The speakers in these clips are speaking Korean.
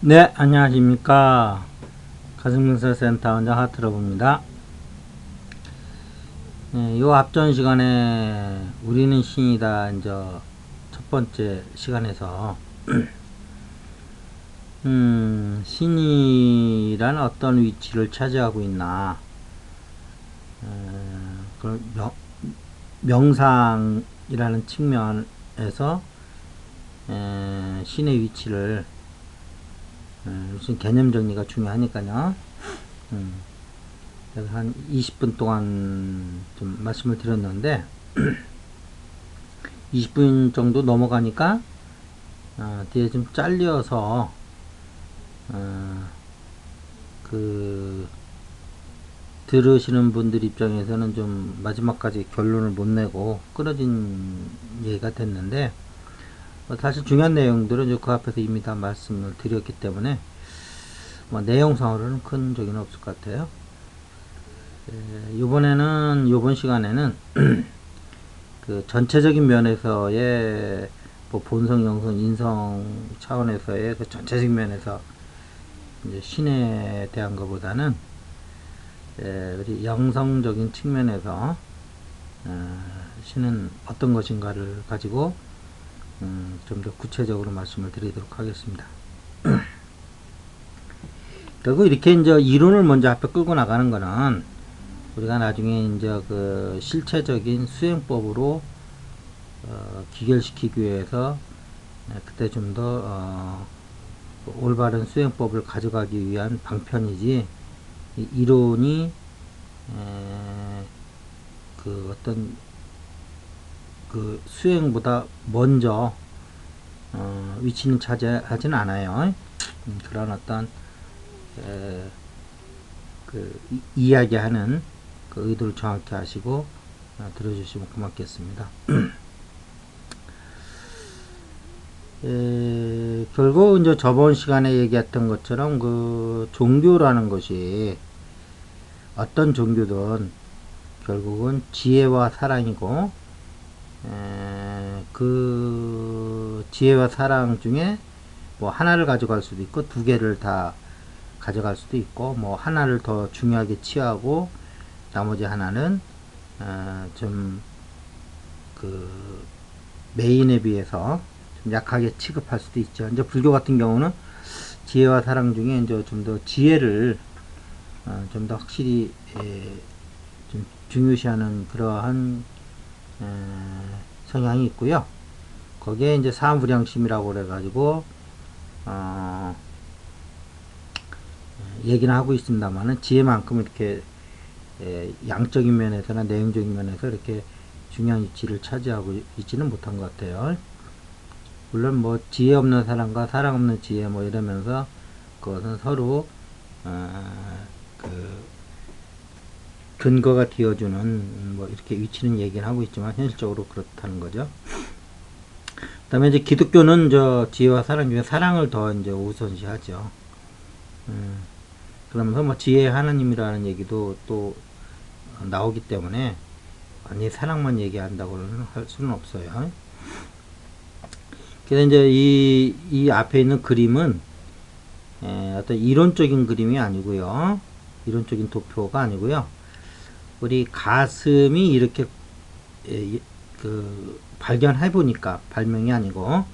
네, 안녕하십니까. 가슴문서센터 원장 하트러브입니다. 네, 요 앞전 시간에 우리는 신이다 이제 첫 번째 시간에서 음, 신이란 어떤 위치를 차지하고 있나 에, 그런 명, 명상이라는 측면에서 에, 신의 위치를 음, 무슨 개념 정리가 중요하니까요. 음, 그래서 한 20분 동안 좀 말씀을 드렸는데, 20분 정도 넘어가니까, 어, 뒤에 좀 잘려서, 어, 그, 들으시는 분들 입장에서는 좀 마지막까지 결론을 못 내고 끊어진 얘기가 됐는데, 뭐 사실 중요한 내용들은 그 앞에서 이미 다 말씀을 드렸기 때문에 뭐 내용상으로는 큰 적은 없을 것 같아요. 에, 이번에는 이번 시간에는 그 전체적인 면에서의 뭐 본성, 영성, 인성 차원에서의 그 전체적인 면에서 이제 신에 대한 것보다는 에, 우리 영성적인 측면에서 어, 신은 어떤 것인가를 가지고 음, 좀더 구체적으로 말씀을 드리도록 하겠습니다. 그리고 이렇게 이제 이론을 먼저 앞에 끌고 나가는 거는 우리가 나중에 이제 그 실체적인 수행법으로 어, 기결시키기 위해서 네, 그때 좀더 어, 올바른 수행법을 가져가기 위한 방편이지 이 이론이 에, 그 어떤 그 수행보다 먼저 어, 위치는 차지하지는 않아요. 음, 그런 어떤 에, 그 이, 이야기하는 그 의도를 정확히 하시고 어, 들어주시면 고맙겠습니다. 에, 결국 이제 저번 시간에 얘기했던 것처럼 그 종교라는 것이 어떤 종교든 결국은 지혜와 사랑이고 에, 그 지혜와 사랑 중에 뭐 하나를 가져갈 수도 있고 두 개를 다 가져갈 수도 있고 뭐 하나를 더 중요하게 취하고 나머지 하나는 어, 좀그 메인에 비해서 좀 약하게 취급할 수도 있죠. 이제 불교 같은 경우는 지혜와 사랑 중에 이제 좀 더 지혜를 어, 좀 더 확실히 에, 좀 중요시하는 그러한 에, 성향이 있고요. 거기에 이제 사무량심이라고 그래가지고 어, 얘기는 하고 있습니다만은 지혜만큼 이렇게 에, 양적인 면에서나 내용적인 면에서 이렇게 중요한 위치를 차지하고 있지는 못한 것 같아요. 물론 뭐 지혜 없는 사람과 사랑 없는 지혜 뭐 이러면서 그것은 서로 어, 그 근거가 되어주는 뭐 이렇게 위치는 얘기를 하고 있지만 현실적으로 그렇다는 거죠. 그다음에 이제 기독교는 저 지혜와 사랑 중에 사랑을 더 이제 우선시하죠. 음, 그러면서 뭐 지혜의 하나님이라는 얘기도 또 나오기 때문에 아니 사랑만 얘기한다고는 할 수는 없어요. 그래서 이제 이, 이 앞에 있는 그림은 에, 어떤 이론적인 그림이 아니고요. 이론적인 도표가 아니고요. 우리 가슴이 이렇게 에, 그 발견해 보니까 발명이 아니고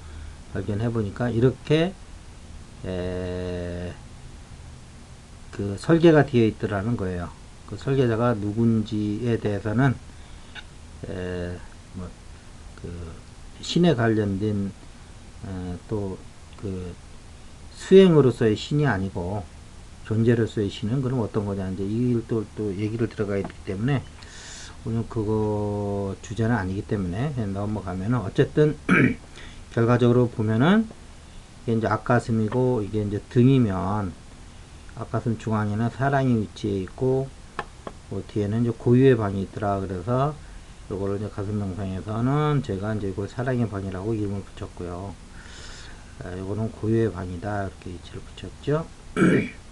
발견해 보니까 이렇게 에, 그 설계가 되어 있더라는 거예요. 그 설계자가 누군지에 대해서는 에, 뭐, 그 신에 관련된 또 그 수행으로서의 신이 아니고 존재로서의 신은 그럼 어떤 거냐 이제 이또 또 얘기를 들어가야 되기 때문에 오늘 그거 주제는 아니기 때문에 넘어가면은 어쨌든 결과적으로 보면은 이게 이제 앞가슴이고 이게 이제 등이면 앞가슴 중앙에는 사랑이 위치해 있고 뭐 뒤에는 이제 고유의 방이 있더라 그래서 요거를 이제 가슴 명상에서는 제가 이제 이걸 사랑의 방이라고 이름을 붙였고요. 아, 요거는 고유의 방이다 이렇게 위치를 붙였죠.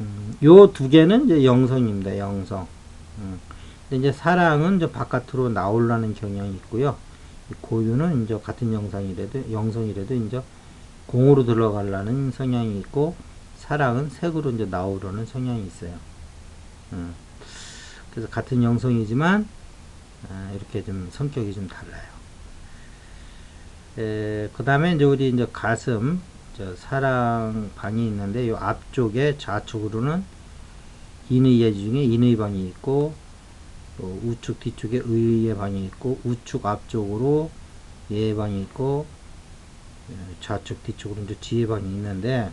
음, 요두 개는 이제 영성입니다. 영성. 음. 근데 이제 사랑은 이제 바깥으로 나오려는 경향이 있고요. 고유는 이제 같은 영상이라도 영성이라도 이제 공으로 들어가려는 성향이 있고 사랑은 색으로 이제 나오려는 성향이 있어요. 음. 그래서 같은 영성이지만 아, 이렇게 좀 성격이 좀 달라요. 그 다음에 이제 우리 이제 가슴 저 사랑 방이 있는데 이 앞쪽에 좌측으로는 인의 예지 중에 인의 방이 있고 또 우측 뒤쪽에 의의 방이 있고 우측 앞쪽으로 예의 방이 있고 예, 좌측 뒤쪽으로 이제 지혜 방이 있는데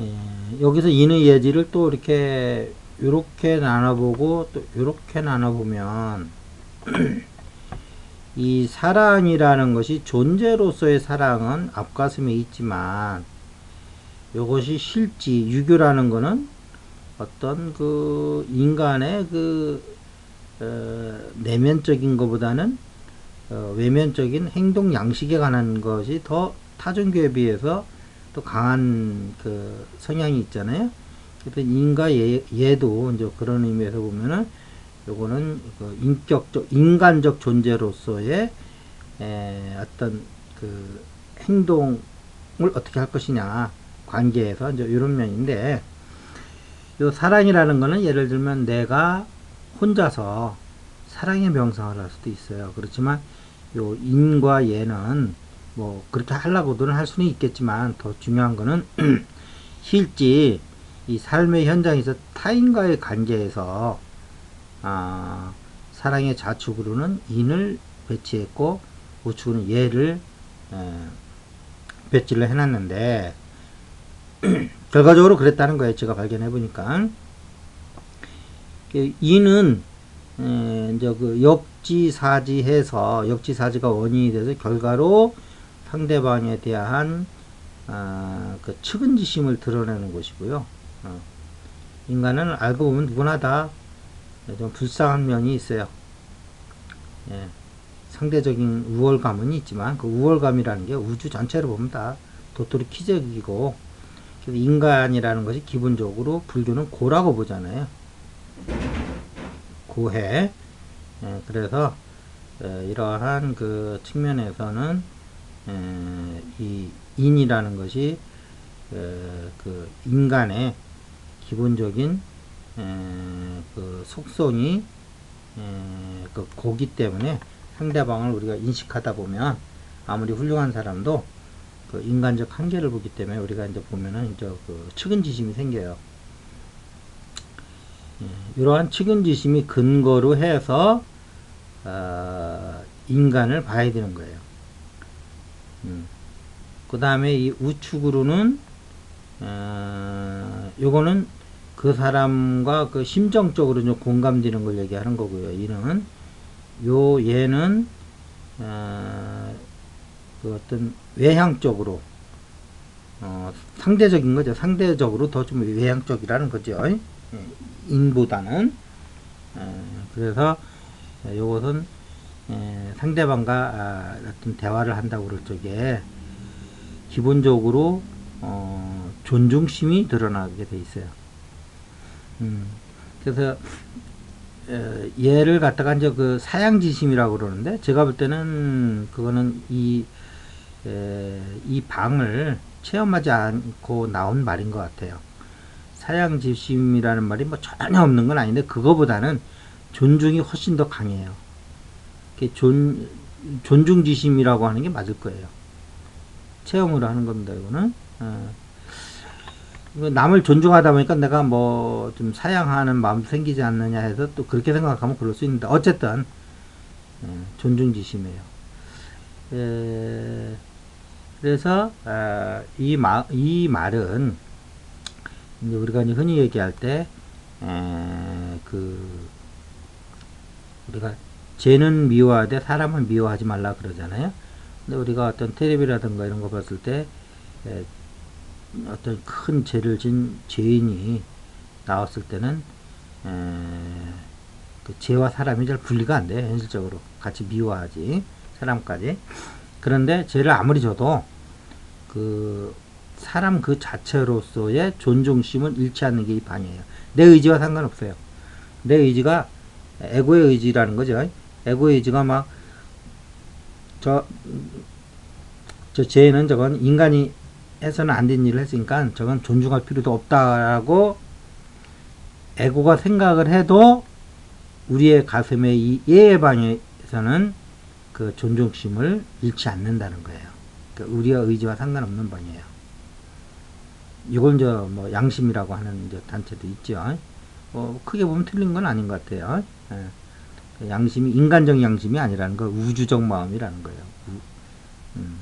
예, 여기서 인의 예지를 또 이렇게 이렇게 나눠보고 또 이렇게 나눠보면 이 사랑이라는 것이 존재로서의 사랑은 앞가슴에 있지만 이것이 실지 유교라는 것은 어떤 그 인간의 그 어, 내면적인 것보다는 어, 외면적인 행동 양식에 관한 것이 더 타종교에 비해서 또 강한 그 성향이 있잖아요. 그래서 인과 예, 예도 이제 그런 의미에서 보면은 요거는 그 인격적 인간적 존재로서의 에, 어떤 그 행동을 어떻게 할 것이냐 관계에서 이제 이런 면인데 요 사랑이라는 거는 예를 들면 내가 혼자서 사랑의 명상을 할 수도 있어요. 그렇지만 요 인과 예는 뭐 그렇게 하려고는 할 수는 있겠지만 더 중요한 거는 실제 이 삶의 현장에서 타인과의 관계에서 아, 사랑의 좌측으로는 인을 배치했고 우측으로는 예를 에, 배치를 해놨는데 결과적으로 그랬다는 거예요. 제가 발견해 보니까 그 인은 에, 이제 그 역지사지해서 역지사지가 원인이 돼서 결과로 상대방에 대한 아, 그 측은지심을 드러내는 것이고요. 어. 인간은 알고 보면 누구나 다 좀 불쌍한 면이 있어요. 예. 상대적인 우월감은 있지만 그 우월감이라는 게 우주 전체를 보면 다 도토리 그래서 인간이라는 것이 기본적으로 불교는 고라고 보잖아요. 고해. 예, 그래서 에, 이러한 그 측면에서는 에, 이 인이라는 것이 에, 그 인간의 기본적인 에, 그 속성이 에, 그 고기 때문에 상대방을 우리가 인식하다 보면 아무리 훌륭한 사람도 그 인간적 한계를 보기 때문에 우리가 이제 보면은 이제 그 측은지심이 생겨요. 예, 이러한 측은지심이 근거로 해서 어, 인간을 봐야 되는 거예요. 음. 그 다음에 이 우측으로는 어, 요거는 그 사람과 그 심정적으로 좀 공감되는 걸 얘기하는 거고요. 이는 요 얘는 어, 그 어떤 외향적으로 어, 상대적인 거죠. 상대적으로 더 좀 외향적이라는 거죠. 예, 인보다는 에, 그래서 요것은 에, 상대방과 아, 어떤 대화를 한다고 그럴 적에 기본적으로 어, 존중심이 드러나게 돼 있어요. 음, 그래서 에, 얘를 갖다가 이제 그 사양지심이라고 그러는데 제가 볼 때는 그거는 이, 에, 이 방을 체험하지 않고 나온 말인 것 같아요. 사양지심이라는 말이 뭐 전혀 없는 건 아닌데 그거보다는 존중이 훨씬 더 강해요. 존, 존중지심이라고 하는 게 맞을 거예요. 체험으로 하는 겁니다, 이거는. 어. 남을 존중하다 보니까 내가 뭐 좀 사양하는 마음도 생기지 않느냐 해서 또 그렇게 생각하면 그럴 수 있는데 어쨌든 예, 존중지심이에요. 에, 그래서 아, 이, 마, 이 말은 이제 우리가 이제 흔히 얘기할 때 그 우리가 죄는 미워하되 사람은 미워하지 말라 그러잖아요. 근데 우리가 어떤 텔레비라든가 이런 거 봤을 때 에, 어떤 큰 죄를 진 죄인이 나왔을 때는 에, 그 죄와 사람이 잘 분리가 안 돼. 현실적으로 같이 미워하지 사람까지. 그런데 죄를 아무리 져도 그 사람 그 자체로서의 존중심은 잃지 않는 게이 방이에요. 내 의지와 상관없어요. 내 의지가 에고의 의지라는 거죠. 에고의 의지가 막 저 저 죄는 저건 인간이 해서는 안 된 일을 했으니까 저건 존중할 필요도 없다라고 에고가 생각을 해도 우리의 가슴의 이 예방에서는 그 존중심을 잃지 않는다는 거예요. 그러니까 우리의 의지와 상관없는 번이에요. 이걸 이제 뭐 양심이라고 하는 이제 단체도 있죠. 어, 크게 보면 틀린 건 아닌 것 같아요. 예. 그 양심이 인간적 양심이 아니라는 거, 우주적 마음이라는 거예요. 우- 음.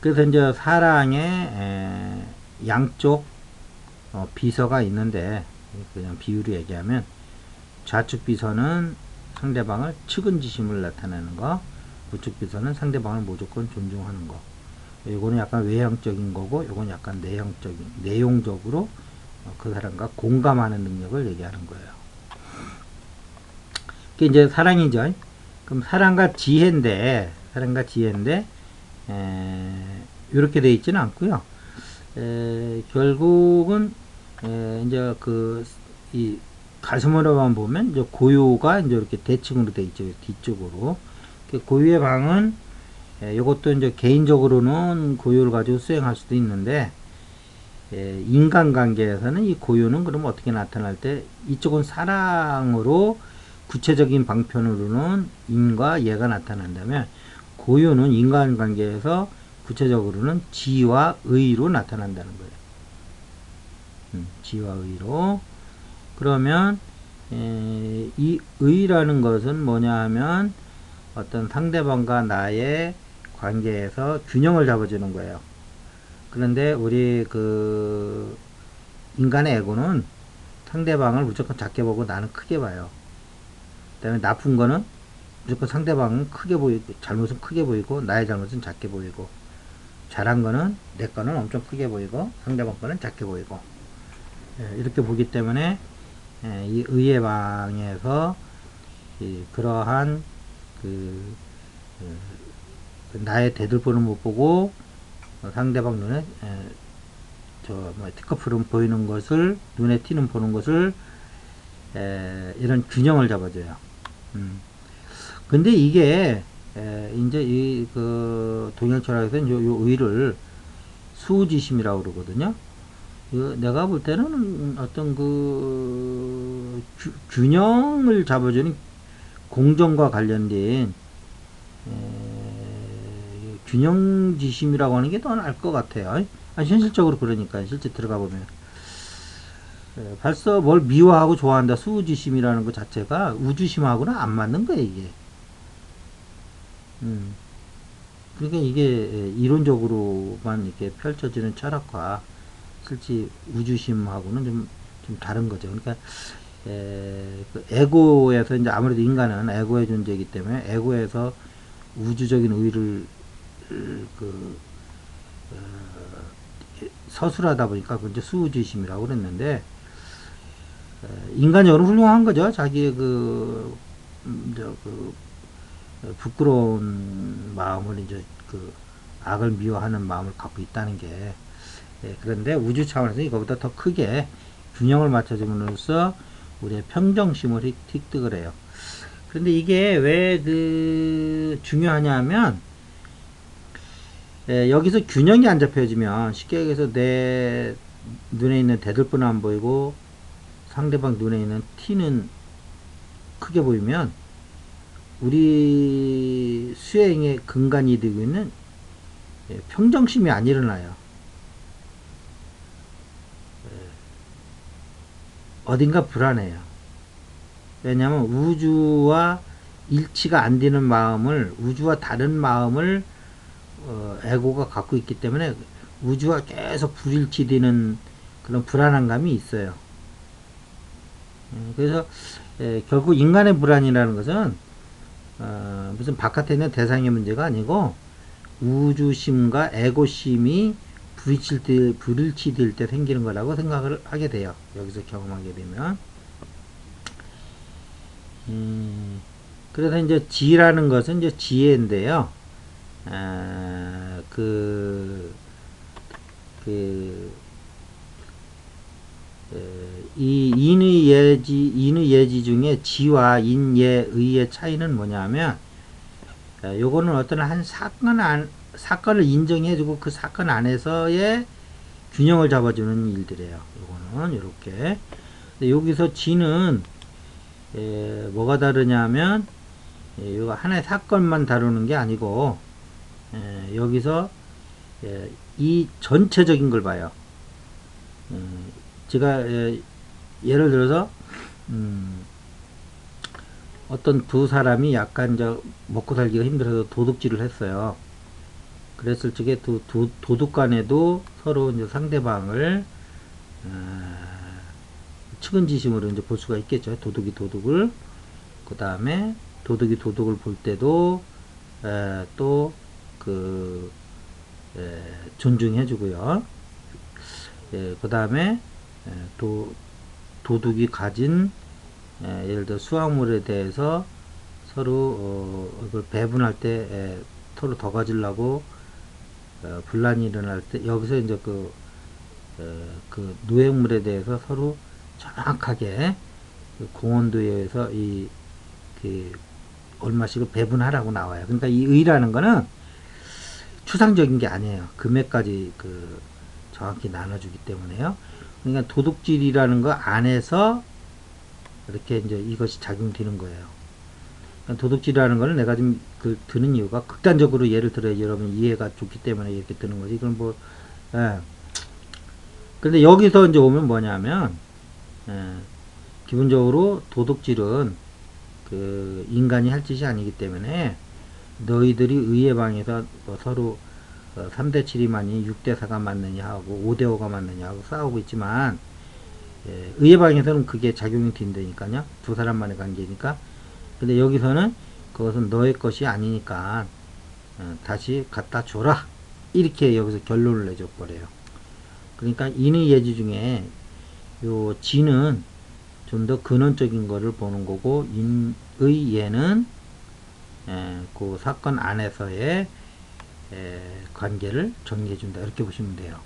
그래서 이제 사랑의 에, 양쪽 어, 비서가 있는데 그냥 비유로 얘기하면 좌측 비서는 상대방을 측은지심을 나타내는 거, 우측 비서는 상대방을 무조건 존중하는 거. 요거는 약간 외형적인 거고, 요건 약간 내형적인, 내용적으로 어, 그 사람과 공감하는 능력을 얘기하는 거예요. 그게 이제 사랑이죠. 그럼 사랑과 지혜인데, 사랑과 지혜인데, 에, 이렇게 돼 있지는 않고요. 에, 결국은 에, 이제 그 이 가슴으로만 보면 이제 고요가 이제 이렇게 대칭으로 돼 있죠 뒤쪽으로. 그 고유의 방은 에, 이것도 이제 개인적으로는 고유를 가지고 수행할 수도 있는데 에, 인간관계에서는 이 고유는 그럼 어떻게 나타날 때 이쪽은 사랑으로 구체적인 방편으로는 인과 예가 나타난다면 고유는 인간관계에서 구체적으로는 지와 의로 나타난다는 거예요. 음, 지와 의로. 그러면 에, 이 의라는 것은 뭐냐 하면 어떤 상대방과 나의 관계에서 균형을 잡아주는 거예요. 그런데 우리 그 인간의 에고는 상대방을 무조건 작게 보고 나는 크게 봐요. 그 다음에 나쁜 거는 무조건 상대방은 크게 보이고 잘못은 크게 보이고 나의 잘못은 작게 보이고 잘한 거는 내 거는 엄청 크게 보이고 상대방 거는 작게 보이고 예, 이렇게 보기 때문에 예, 이 의의 방에서 이 그러한 그, 그 나의 대들보는 못 보고 어, 상대방 눈에 저뭐 티커풀은 보이는 것을 눈에 튀는 보는 것을 에, 이런 균형을 잡아줘요. 음. 근데 이게 에, 이제 이 그 동양 철학에서는 요, 요 의를 수지심이라고 그러거든요. 그 내가 볼 때는 어떤 그 규, 균형을 잡아주는 공정과 관련된 에, 균형지심이라고 하는 게 더 나을 것 같아요. 아, 현실적으로 그러니까 실제 들어가 보면 에, 벌써 뭘 미워하고 좋아한다 수지심이라는 것 자체가 우주심하고는 안 맞는 거예요 이게. 음. 그러니까 이게 에, 이론적으로만 이렇게 펼쳐지는 철학과 실제 우주심하고는 좀, 좀 다른 거죠. 그러니까 에, 그 에고에서 이제 아무래도 인간은 에고의 존재이기 때문에 에고에서 우주적인 의를 그 어, 서술하다 보니까 그 이제 수우주심이라고 그랬는데 에, 인간적으로 훌륭한 거죠. 자기의 그, 음, 저, 그 어, 부끄러운 마음을 이제 그 악을 미워하는 마음을 갖고 있다는 게 예, 그런데 우주 차원에서 이거보다 더 크게 균형을 맞춰줌으로써 우리의 평정심을 획- 획득을 해요. 그런데 이게 왜 그 중요하냐면 예, 여기서 균형이 안 잡혀지면 쉽게 얘기해서 내 눈에 있는 대들보는 안 보이고 상대방 눈에 있는 티는 크게 보이면 우리 수행의 근간이 되고 있는 예, 평정심이 안 일어나요. 어딘가 불안해요. 왜냐하면 우주와 일치가 안 되는 마음을 우주와 다른 마음을 어, 에고가 갖고 있기 때문에 우주와 계속 불일치되는 그런 불안한 감이 있어요. 음, 그래서 에, 결국 인간의 불안이라는 것은 어, 무슨 바깥에 있는 대상의 문제가 아니고 우주심과 에고심이 불일치 때, 불일치될 때 생기는 거라고 생각을 하게 돼요. 여기서 경험하게 되면. 음, 그래서 이제 지라는 것은 이제 지혜인데요. 아, 그, 그, 에, 이 인의 예지, 인의 예지 중에 지와 인예, 의의 차이는 뭐냐면, 아, 요거는 어떤 한 사건 안, 사건을 인정해주고 그 사건 안에서의 균형을 잡아주는 일들이에요. 요거는. 근데 여기서 지는 에, 뭐가 다르냐면 예, 이거 하나의 사건만 다루는 게 아니고 에, 여기서 예, 이 전체적인 걸 봐요. 음, 제가 예, 예를 들어서 음, 어떤 두 사람이 약간 저 먹고 살기가 힘들어서 도둑질을 했어요. 그랬을 적에 두, 두, 도둑 간에도 서로 이제 상대방을 어, 측은지심으로 이제 볼 수가 있겠죠. 도둑이 도둑을 그 다음에 도둑이 도둑을 볼 때도 또그 존중해주고요. 예, 그 다음에 도 도둑이 가진 에, 예를 들어 수확물에 대해서 서로 어, 이걸 배분할 때 에, 서로 더 가지려고 어, 분란이 일어날 때 여기서 이제 그, 어, 그 노획물에 대해서 서로 정확하게 그 공원도에서 이, 그, 얼마씩을 배분하라고 나와요. 그러니까 이 의라는 거는 추상적인 게 아니에요. 금액까지 그 정확히 나눠주기 때문에요. 그러니까 도둑질이라는 거 안에서 이렇게 이제 이것이 작용되는 거예요. 그러니까 도둑질이라는 거는 내가 지금 그 드는 이유가 극단적으로 예를 들어 여러분 이해가 좋기 때문에 이렇게 드는 거지. 이건 뭐, 예. 근데 여기서 이제 오면 뭐냐면, 예. 기본적으로 도둑질은 그 인간이 할 짓이 아니기 때문에 너희들이 의의 방에서 뭐 서로 3대 7이 맞니 6대 4가 맞느냐 하고 5대 5가 맞느냐 하고 싸우고 있지만 예, 의의 방에서는 그게 작용이 된다니까요. 두 사람만의 관계니까. 근데 여기서는 그것은 너의 것이 아니니까 어, 다시 갖다 줘라. 이렇게 여기서 결론을 내줘 버려요. 그러니까 인의 예지 중에 요 지는 좀 더 근원적인 거를 보는 거고 인의 예는 에, 그 사건 안에서의 에, 관계를 정리해 준다 이렇게 보시면 돼요.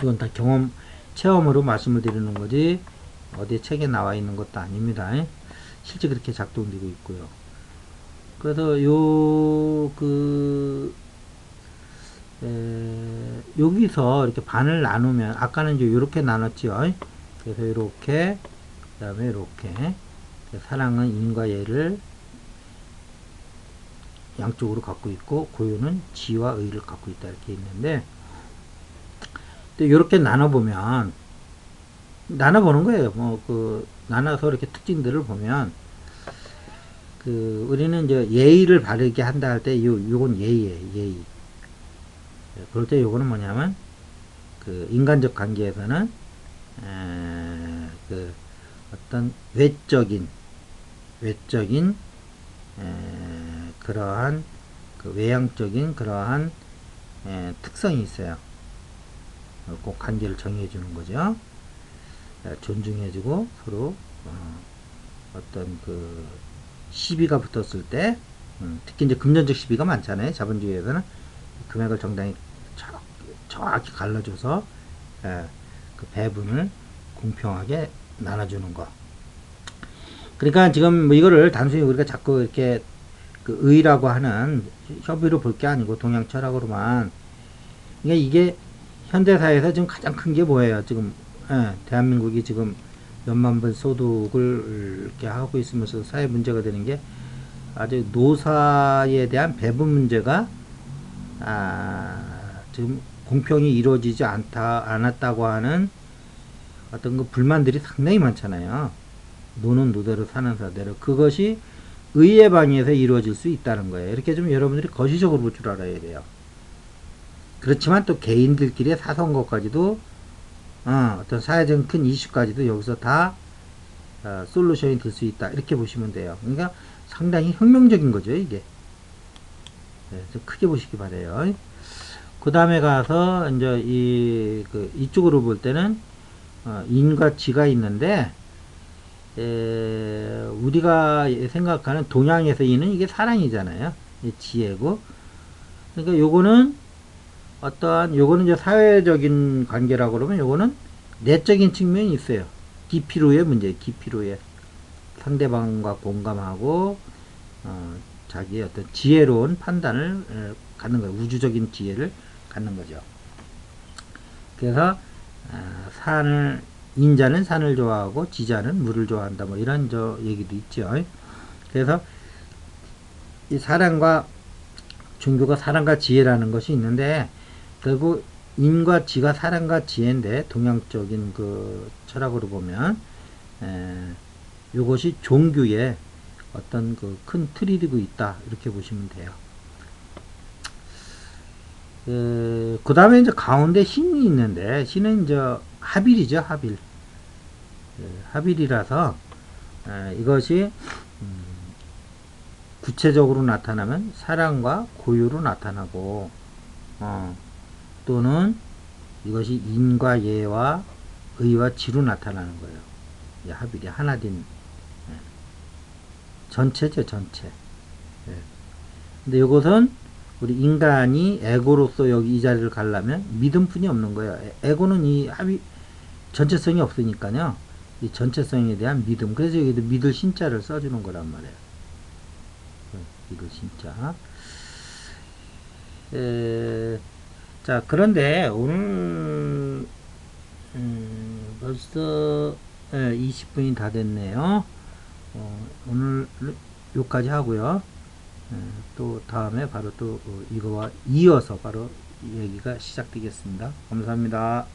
이건 다 경험 체험으로 말씀을 드리는 거지 어디 책에 나와 있는 것도 아닙니다. 실제 그렇게 작동되고 있고요. 그래서 요그 여기서 이렇게 반을 나누면 아까는 이제 이렇게 나눴죠. 그래서 이렇게 그 다음에 이렇게 사랑은 인과 예를 양쪽으로 갖고 있고 고유는 지와 의를 갖고 있다 이렇게 있는데 이렇게 나눠보면 나눠보는 거예요. 뭐 그 나눠서 이렇게 특징들을 보면 그 우리는 이제 예의를 바르게 한다 할 때 요 요건 예의예요. 예의. 그럴 때 요거는 뭐냐면 그 인간적 관계에서는 에, 그 어떤 외적인 외적인 에, 그러한 그 외향적인 그러한 에, 특성이 있어요. 꼭 관계를 정해 주는 거죠. 존중해주고 서로 어, 떤그 시비가 붙었을 때 음, 특히 이제 금전적 시비가 많잖아요. 자본주의에서는 금액을 정당히 정확히 갈라줘서 에, 그 배분을 공평하게 나눠주는 거. 그러니까 지금 뭐 이거를 단순히 우리가 자꾸 이렇게 그 의라고 하는 협의로 볼 게 아니고 동양 철학으로만 그러니까 이게 현대사회에서 지금 가장 큰 게 뭐예요? 지금 예, 대한민국이 지금 몇만 번 소득을 이렇게 하고 있으면서 사회 문제가 되는 게 아주 노사에 대한 배분 문제가 아, 지금 공평이 이루어지지 않다 않았다고 하는 어떤 그 불만들이 상당히 많잖아요. 노는 노대로 사는 사대로 그것이 의의 방에서 이루어질 수 있다는 거예요. 이렇게 좀 여러분들이 거시적으로 볼 줄 알아야 돼요. 그렇지만 또 개인들끼리의 사선거까지도 어, 떤 사회적인 큰 이슈까지도 여기서 다 어, 솔루션이 될 수 있다 이렇게 보시면 돼요. 그러니까 상당히 혁명적인 거죠 이게. 네, 좀 크게 보시기 바래요. 그 다음에 가서 이제 이 그 이쪽으로 볼 때는 어, 인과 지가 있는데 에, 우리가 생각하는 동양에서 이는 이게 사랑이잖아요. 지혜고. 그러니까 요거는 어떠한 요거는 이제 사회적인 관계라고 그러면 요거는 내적인 측면이 있어요. 기피로의 문제, 기피로의 상대방과 공감하고 어, 자기의 어떤 지혜로운 판단을 어, 갖는 거예요. 우주적인 지혜를 갖는 거죠. 그래서 아, 산을 인자는 산을 좋아하고 지자는 물을 좋아한다. 뭐 이런 저 얘기도 있죠. 그래서 이 사랑과 종교가 사랑과 지혜라는 것이 있는데 결국 인과 지가 사랑과 지혜인데 동양적인 그 철학으로 보면 에, 이것이 종교의 어떤 그 큰 틀이 되고 있다 이렇게 보시면 돼요. 그 다음에 이제 가운데 신이 있는데 신은 이제 하빌이죠 하빌 예, 하빌이라서 에, 이것이 음, 구체적으로 나타나면 사랑과 고유로 나타나고 어, 또는 이것이 인과 예와 의와 지로 나타나는 거예요. 이 하빌이 하나 된 예. 전체죠 전체. 예. 근데 이것은 우리 인간이 에고로서 여기 이 자리를 가려면 믿음뿐이 없는 거예요. 에- 에고는 이 합이 전체성이 없으니까요. 이 전체성에 대한 믿음. 그래서 여기도 믿을 신자를 써주는 거란 말이에요. 어, 믿을 신자. 에, 자, 그런데 오늘 음, 벌써 예, 20분이 다 됐네요. 어, 오늘 요까지 하고요. 예, 또 다음에 바로 또 어, 이거와 이어서 바로 얘기가 시작되겠습니다. 감사합니다.